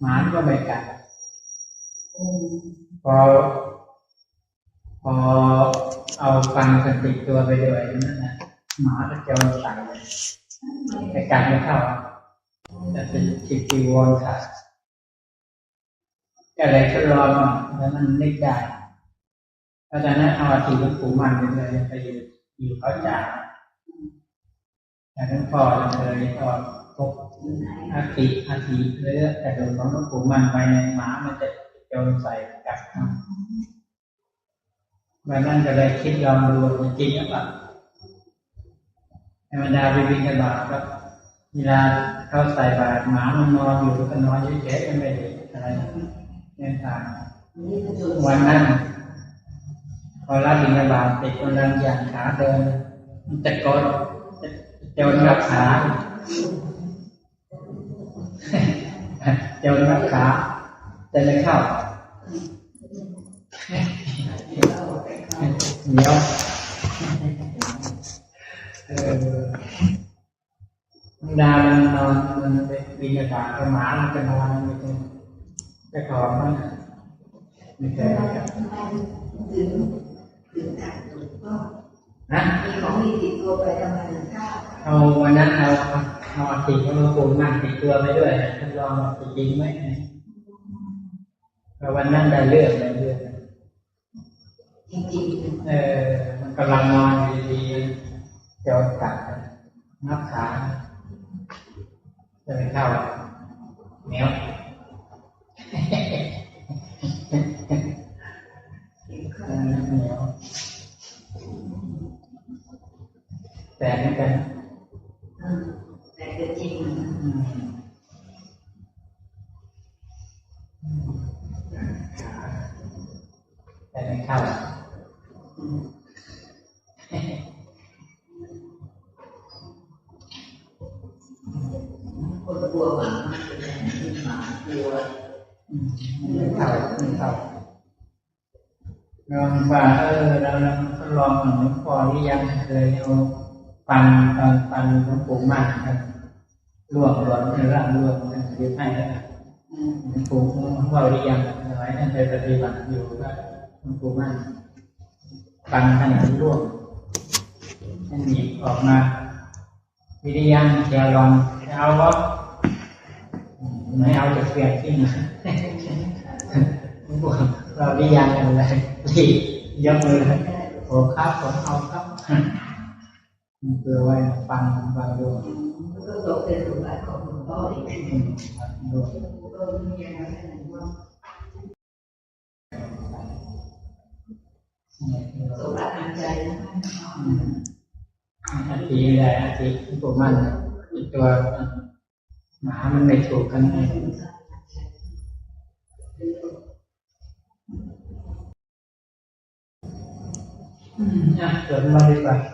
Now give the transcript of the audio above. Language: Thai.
หมาก็ไม่กัดพอ พอเอาฟันกันติตัวไปด้วยนั่นนะหมาก็จะมาใส่เลยแต่กัดไม่เข้าแต่เป็นจิตจีวรขาดก็เลยทดลองอะแล้วมันนึกได้เพราะฉะนั้นเอาอาทิตย์หลวงปู่มันไปเลยไปอยู่อยู่เขาจ่าแต่หลวงพ่อเลยก็ พบอาทิอาทิเลยแต่โดนของหลวงปู่มันไปในหมามันจะโจรใส่กัดเอาวันนั้นก็เลยคิดลองดูจริงหรือเปล่าธรรมดาไปบินกันบาตก็เวลาเข้าใส่บาตรหมามันนอนอยู่ก็นอนเฉยๆมันไม่ได้อะไรเนี่ยทางวันนั้นพอรับบินกันบาตติดกำลังอย่างขาเดินมันจะกดจะโจรรับขา โจรรับขาจะไม่เข้าเหนียวเออดามันนอนมันเป็นวิญญาณกับหมามันจะนอนมันจะจะขอบมันไม่เค ยถึงถึงการถูกต้องนะมีของมีติดตัวไปทำไมถึงกล้าเอาวันนั้นเอาเอาอาทิตย์ของหลวงปู่นั่งติดตัวไปด้วยทดลองว่าจะจริงไหมแต่วันนั้นได้เลือกได้เลือกจริงเออมันกำลังนอนอยู่ดีๆเจ้ากัดนับขาจะไปเข้าเหนีย นกันอืมแต่เป็นจริงนะอืมแต่ไม่เข้าอืมคนกลัวหมาเป็นอย่างนี้หมากลัวอืมไม่เข้าไม่เข้าลองว่าเออเราลองทดลองหลวงพ่อหรือยังเคยเอา ฟันตอนฟันหลวงปู่มากครับลวกหลวงในร่างลวกนะเดี๋ยวให้แล้วอืมหลวงปู่ว่าหรือยังสมัยท่นเคยปฏิบัติอยู่ก็หลวงปู่มั่นฟันท่านลวกท่นหยิบออกมา วิริยังจะลองจะเอาวะไม่เอาจะเปลี่ยนที่ไหนเราวิริยังอะไรรีบยกมือเลยโอ้ครับผมเอาครับ มันคือไว้ฟังฟังดูมันก็ตกเป็นสมบัติของหลวงพ่ออีกอืมดูก็มีอ